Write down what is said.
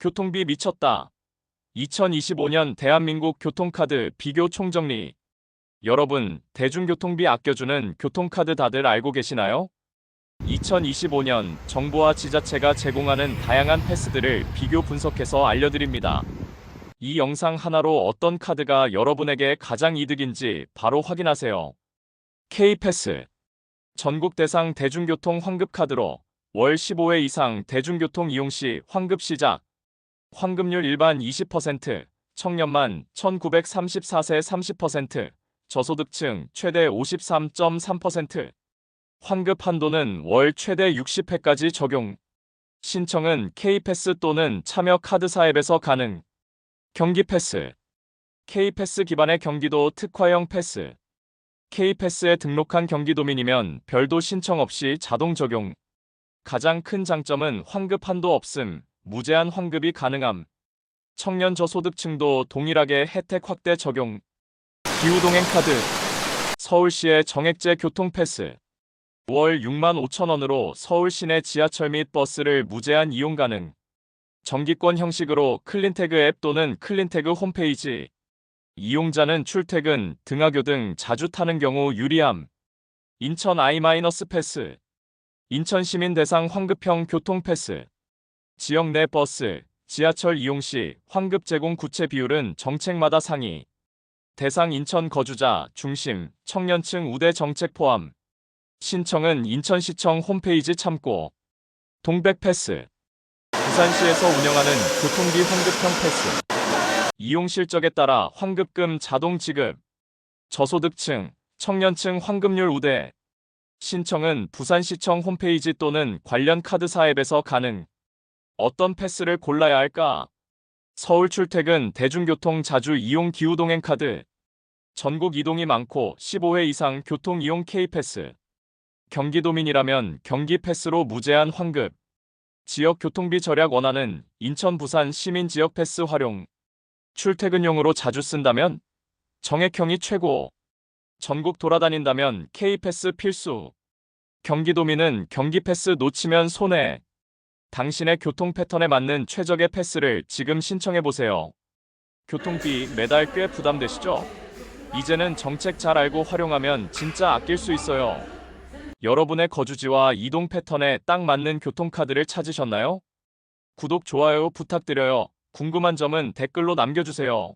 교통비 미쳤다. 2025년 대한민국 교통카드 비교 총정리. 여러분, 대중교통비 아껴주는 교통카드 다들 알고 계시나요? 2025년 정부와 지자체가 제공하는 다양한 패스들을 비교 분석해서 알려드립니다. 이 영상 하나로 어떤 카드가 여러분에게 가장 이득인지 바로 확인하세요. K패스. 전국 대상 대중교통 환급카드로 월 15회 이상 대중교통 이용 시 환급 시작. 환급률 일반 20%, 청년만 1934세 30%, 저소득층 최대 53.3%. 환급 한도는 월 최대 60회까지 적용. 신청은 K패스 또는 참여 카드사 앱에서 가능. 경기 패스. K패스 기반의 경기도 특화형 패스. K패스에 등록한 경기도민이면 별도 신청 없이 자동 적용. 가장 큰 장점은 환급 한도 없음, 무제한 환급이 가능함. 청년 저소득층도 동일하게 혜택 확대 적용. 기후동행 카드. 서울시의 정액제 교통 패스. 월 6만 5천 원으로 서울 시내 지하철 및 버스를 무제한 이용 가능. 정기권 형식으로 클린태그 앱 또는 클린태그 홈페이지. 이용자는 출퇴근, 등하교 등 자주 타는 경우 유리함. 인천 I- 패스. 인천 시민 대상 환급형 교통 패스. 지역 내 버스, 지하철 이용 시 환급 제공 구체 비율은 정책마다 상위. 대상 인천 거주자, 중심, 청년층 우대 정책 포함. 신청은 인천시청 홈페이지 참고. 동백 패스. 부산시에서 운영하는 교통비 환급형 패스. 이용 실적에 따라 환급금 자동 지급. 저소득층, 청년층 환급률 우대. 신청은 부산시청 홈페이지 또는 관련 카드사 앱에서 가능. 어떤 패스를 골라야 할까? 서울 출퇴근 대중교통 자주 이용 기후동행 카드. 전국 이동이 많고 15회 이상 교통 이용 K패스. 경기도민이라면 경기 패스로 무제한 환급. 지역 교통비 절약 원하는 인천 부산 시민 지역 패스 활용. 출퇴근용으로 자주 쓴다면 정액형이 최고. 전국 돌아다닌다면 K패스 필수. 경기도민은 경기패스 놓치면 손해. 당신의 교통 패턴에 맞는 최적의 패스를 지금 신청해 보세요. 교통비 매달 꽤 부담되시죠? 이제는 정책 잘 알고 활용하면 진짜 아낄 수 있어요. 여러분의 거주지와 이동 패턴에 딱 맞는 교통카드를 찾으셨나요? 구독, 좋아요 부탁드려요. 궁금한 점은 댓글로 남겨주세요.